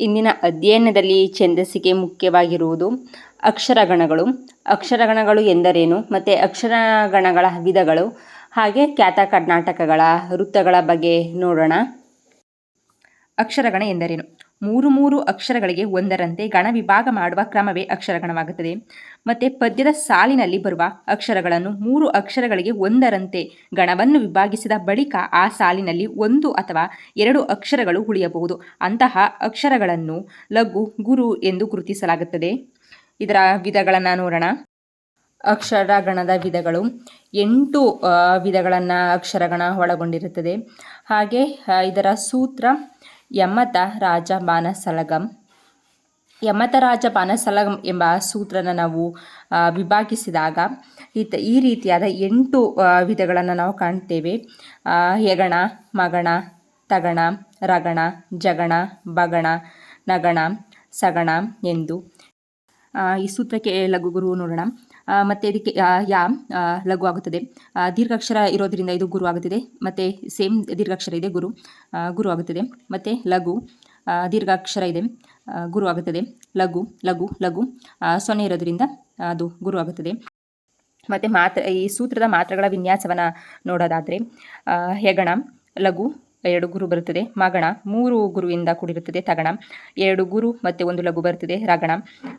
ಇಂದಿನ ಅಧ್ಯಯನದಲ್ಲಿ ಛಂದಸ್ಸಿಗೆ ಮುಖ್ಯವಾಗಿರುವುದು ಅಕ್ಷರಗಣಗಳು. ಅಕ್ಷರಗಣಗಳು ಎಂದರೇನು? ಮತ್ತು ಅಕ್ಷರಗಣಗಳ ವಿಧಗಳು ಹಾಗೆ ಖ್ಯಾತ ಕರ್ನಾಟಕಗಳ ವೃತ್ತಗಳ ಬಗ್ಗೆ ನೋಡೋಣ. ಅಕ್ಷರಗಣ ಎಂದರೇನು? ಮೂರು ಮೂರು ಅಕ್ಷರಗಳಿಗೆ ಒಂದರಂತೆ ಗಣ ವಿಭಾಗ ಮಾಡುವ ಕ್ರಮವೇ ಅಕ್ಷರಗಣವಾಗುತ್ತದೆ. ಮತ್ತು ಪದ್ಯದ ಸಾಲಿನಲ್ಲಿ ಬರುವ ಅಕ್ಷರಗಳನ್ನು ಮೂರು ಅಕ್ಷರಗಳಿಗೆ ಒಂದರಂತೆ ಗಣವನ್ನು ವಿಭಾಗಿಸಿದ ಬಳಿಕ ಆ ಸಾಲಿನಲ್ಲಿ ಒಂದು ಅಥವಾ ಎರಡು ಅಕ್ಷರಗಳು ಉಳಿಯಬಹುದು. ಅಂತಹ ಅಕ್ಷರಗಳನ್ನು ಲಘು, ಗುರು ಎಂದು ಗುರುತಿಸಲಾಗುತ್ತದೆ. ಇದರ ವಿಧಗಳನ್ನು ನೋಡೋಣ. ಅಕ್ಷರಗಣದ ವಿಧಗಳು ಎಂಟು ವಿಧಗಳನ್ನು ಅಕ್ಷರಗಣ ಒಳಗೊಂಡಿರುತ್ತದೆ. ಹಾಗೆ ಇದರ ಸೂತ್ರ ಯಮತ ರಾಜ ಬಾನಸಲಗಂ ಯಮತ ರಾಜ ಬಾನಸಲಗಂ ಎಂಬ ಸೂತ್ರನ ನಾವು ವಿಭಾಗಿಸಿದಾಗ ಇತ ಈ ರೀತಿಯಾದ ಎಂಟು ವಿಧಗಳನ್ನು ನಾವು ಕಾಣ್ತೇವೆ. ಯಗಣ ಮಗಣ, ತಗಣ, ರಗಣ, ಜಗಣ, ಬಗಣ, ನಗಣ, ಸಗಣ ಎಂದು. ಈ ಸೂತ್ರಕ್ಕೆ ಲಘು ಗುರು ನೋಡೋಣ. ಮತ್ತು ಇದಕ್ಕೆ ಯಾ ಲಘು ಆಗುತ್ತದೆ. ದೀರ್ಘಾಕ್ಷರ ಇರೋದರಿಂದ ಇದು ಗುರು ಆಗುತ್ತದೆ. ಮತ್ತು ಸೇಮ್ ದೀರ್ಘಾಕ್ಷರ ಇದೆ, ಗುರು ಗುರು ಆಗುತ್ತದೆ. ಮತ್ತು ಲಘು ದೀರ್ಘಾಕ್ಷರ ಇದೆ ಗುರು ಆಗುತ್ತದೆ. ಲಘು ಲಘು ಲಘು ಸೊನ್ನೆ ಇರೋದರಿಂದ ಅದು ಗುರು ಆಗುತ್ತದೆ. ಮತ್ತು ಮಾತ್ರ, ಈ ಸೂತ್ರದ ಮಾತ್ರಗಳ ವಿನ್ಯಾಸವನ್ನು ನೋಡೋದಾದರೆ ಹೆಗಣ, ಲಘು ಎರಡು ಗುರು ಬರುತ್ತದೆ. ಮಗಣ ಮೂರು ಗುರುವಿಂದ ಕೂಡಿರುತ್ತದೆ. ತಗಣ ಎರಡು ಗುರು ಮತ್ತು ಒಂದು ಲಘು ಬರುತ್ತದೆ. ರಗಣ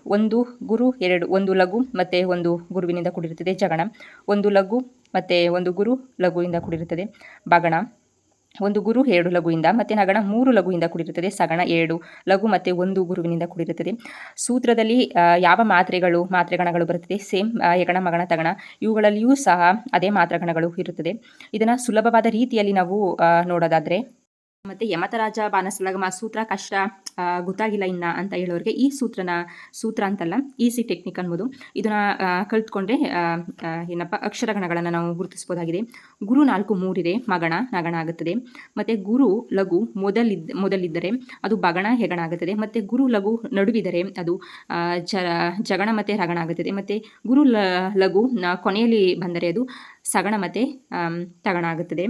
ಒಂದು ಗುರು, ಎರಡು ಒಂದು ಲಘು ಮತ್ತು ಒಂದು ಗುರುವಿನಿಂದ ಕೂಡಿರುತ್ತದೆ. ಜಗಣ ಒಂದು ಲಘು ಮತ್ತು ಒಂದು ಗುರು, ಲಘುವಿಂದ ಕೂಡಿರುತ್ತದೆ. ಬಗಣ ಒಂದು ಗುರು, ಎರಡು ಲಘುವಿಂದ, ಮತ್ತು ನಗಣ ಮೂರು ಲಘುವಿಂದ ಕೂಡಿರುತ್ತದೆ. ಸಗಣ ಎರಡು ಲಘು ಮತ್ತು ಒಂದು ಗುರುವಿನಿಂದ ಕೂಡಿರುತ್ತದೆ. ಸೂತ್ರದಲ್ಲಿ ಯಾವ ಮಾತ್ರೆಗಳು, ಮಾತ್ರೆಗಣಗಳು ಬರುತ್ತದೆ? ಸೇಮ್ ಯಗಣ, ಮಗಣ, ತಗಣ, ಇವುಗಳಲ್ಲಿಯೂ ಸಹ ಅದೇ ಮಾತ್ರಗಣಗಳು ಇರುತ್ತದೆ. ಇದನ್ನು ಸುಲಭವಾದ ರೀತಿಯಲ್ಲಿ ನಾವು ನೋಡೋದಾದರೆ ಮತ್ತು ಯಮತರಾಜ ಬಾನಸಲಗಮ ಸೂತ್ರ ಕಷ್ಟ ಗೊತ್ತಾಗಿಲ್ಲ ಇನ್ನ ಅಂತ ಹೇಳೋರಿಗೆ ಈ ಸೂತ್ರನ, ಸೂತ್ರ ಅಂತಲ್ಲ ಈಸಿ ಟೆಕ್ನಿಕ್ ಅನ್ಬೋದು. ಇದನ್ನು ಕಲ್ತ್ಕೊಂಡ್ರೆ ಏನಪ್ಪ, ಅಕ್ಷರಗಣಗಳನ್ನು ನಾವು ಗುರುತಿಸ್ಬೋದಾಗಿದೆ. ಗುರು ನಾಲ್ಕು ಮೂರಿದೆ, ಮಗಣ, ನಗಣ ಆಗುತ್ತದೆ. ಮತ್ತು ಗುರು, ಲಘು ಮೊದಲಿದ್ದ ಮೊದಲಿದ್ದರೆ ಅದು ಬಗಣ, ಹೆಗಣ ಆಗುತ್ತದೆ. ಮತ್ತು ಗುರು, ಲಘು, ನಡುವಿದರೆ ಅದು ಜಗಣ ಮತ್ತೆ ರಗಣ ಆಗುತ್ತದೆ. ಮತ್ತು ಗುರು ಲಘು ಕೊನೆಯಲ್ಲಿ ಬಂದರೆ ಅದು ಸಗಣ ಮತ್ತೆ ತಗಣ ಆಗುತ್ತದೆ.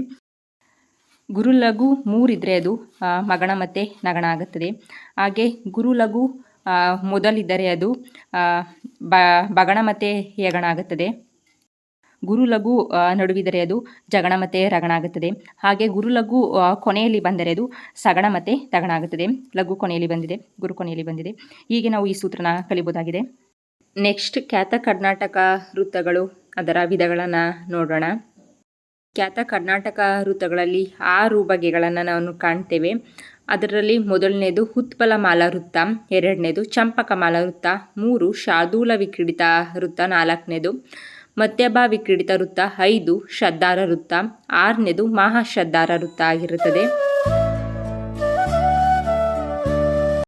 ಗುರು ಲಘು ಮೂರಿದ್ರೆ ಅದು ಮಗಣ ಮತ್ತು ನಗಣ ಆಗುತ್ತದೆ. ಹಾಗೆ ಗುರು ಲಘು ಮೊದಲಿದ್ದರೆ ಅದು ಬಗಣ ಮತ್ತು ಯಗಣ ಆಗುತ್ತದೆ. ಗುರು ಲಘು ನಡುವಿದರೆ ಅದು, ಜಗಣ ಮತ್ತು ರಗಣ ಆಗುತ್ತದೆ. ಹಾಗೆ ಗುರು ಲಘು ಕೊನೆಯಲ್ಲಿ ಬಂದರೆ ಅದು, ಸಗಣ ಮತ್ತು ತಗಣ ಆಗುತ್ತದೆ. ಲಘು ಕೊನೆಯಲ್ಲಿ ಬಂದಿದೆ, ಗುರು ಕೊನೆಯಲ್ಲಿ ಬಂದಿದೆ. ಹೀಗೆ ನಾವು ಈ ಸೂತ್ರನ ಕಲಿಬೋದಾಗಿದೆ ನೆಕ್ಸ್ಟ್ ಖ್ಯಾತ ಕರ್ನಾಟಕ ವೃತ್ತಗಳು, ಅದರ ವಿಧಗಳನ್ನು ನೋಡೋಣ. ಖ್ಯಾತ ಕರ್ನಾಟಕ ವೃತ್ತಗಳಲ್ಲಿ ಆರು ಬಗೆಗಳನ್ನು ನಾವು ಕಾಣ್ತೇವೆ. ಅದರಲ್ಲಿ ಮೊದಲನೇದು ಮಾಲ ವೃತ್ತ, ಎರಡನೇದು ಚಂಪಕಮಾಲ ವೃತ್ತ, ಮೂರು ಶಾದೂಲ ವಿಕ್ರೀಡಿತ ವೃತ್ತ, ನಾಲ್ಕನೇದು ಮತ್ಯಭ ವಿಕ್ರೀಡಿತ ವೃತ್ತ, ಐದು ಶ್ರದ್ಧಾರ ವೃತ್ತ, ಆರನೇದು ಮಹಾಶ್ರದ್ಧಾರ ವೃತ್ತ ಆಗಿರುತ್ತದೆ.